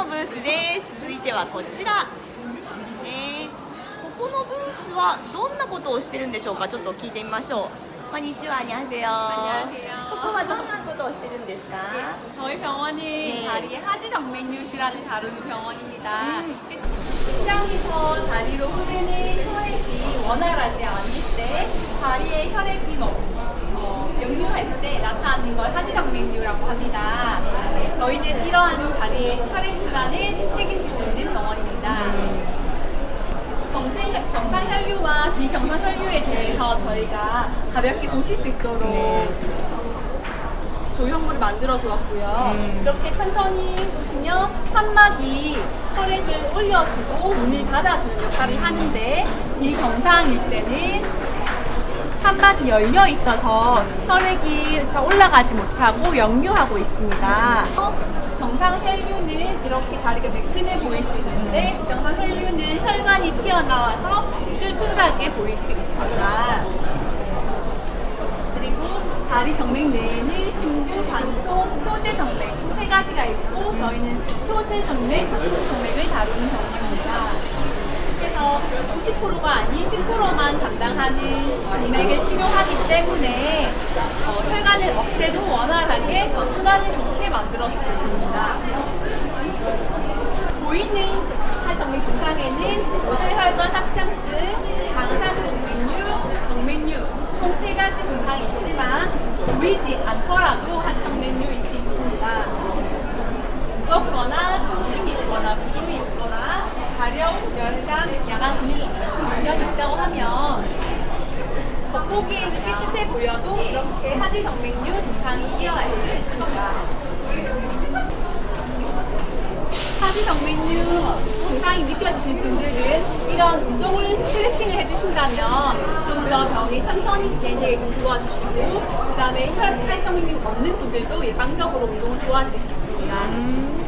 スです続いてはこちらですねここのブースはどんなことをしてるんでしょうかちょっと聞いてみましょうこんにちは안녕하세요 안녕하세요. ここはどんなことをしてるんですか 저희 병원은 네. 다리 하지정맥류 질환을 다루는 병원입니다. 음. 심장에서 다리로 흐르는 혈액이 원활하지 않을 때 다리에 혈액이 뭐, 어, 역류할 때 나타나는 걸 하지정맥류라고 합니다. 네, 저희는 이러한 다리의 혈액 정상, 혈류와 비정상 혈류에 대해서 저희가 가볍게 보실 수 있도록 네. 조형물을 만들어 두었고요. 음. 이렇게 천천히 보시면 판막이 혈액을 올려주고 문을 닫아주는 역할을 하는데 비정상일 때는 판막이 열려 있어서 혈액이 올라가지 못하고 역류하고 있습니다. 정상 혈류는 이렇게 다리가 매끈해 보일 수 있는데 정상 혈류는 혈관이 튀어나와서 뚫뚫하게 보일 수 있습니다. 그리고 다리 정맥 내에는 신부, 반통, 표제 정맥 세 가지가 있고 저희는 표제 정맥, 반통 정맥을 다루는 병원입니다. 그래서 90%가 아닌 10%만 담당하는 정맥을 치료하기 때문에 어, 혈관을 없애도 원활하게 더 순환을 좋게 만들어주고 있습니다. 보이는 하정맥 증상에는 고세혈관 확장증, 방사정맥류, 정맥류 총 세 가지 증상이 있지만 보이지 않더라도 하정맥류일 수 있습니다. 무겁거나 통증이 있거나 부종이 있거나 가려움, 열감, 야간 근육이 있다고 하면 겉보기에는 깨끗해 보여도 이렇게 하지정맥류 증상이 일어날 수 있습니다. 증상이 느껴지신 분들은 이런 운동을 스트레칭을 해주신다면 좀 더 병이 천천히 진행되게 도와주시고 그 다음에 혈 하지정맥류 없는 분들도 예방적으로 운동을 도와드릴 수 있습니다.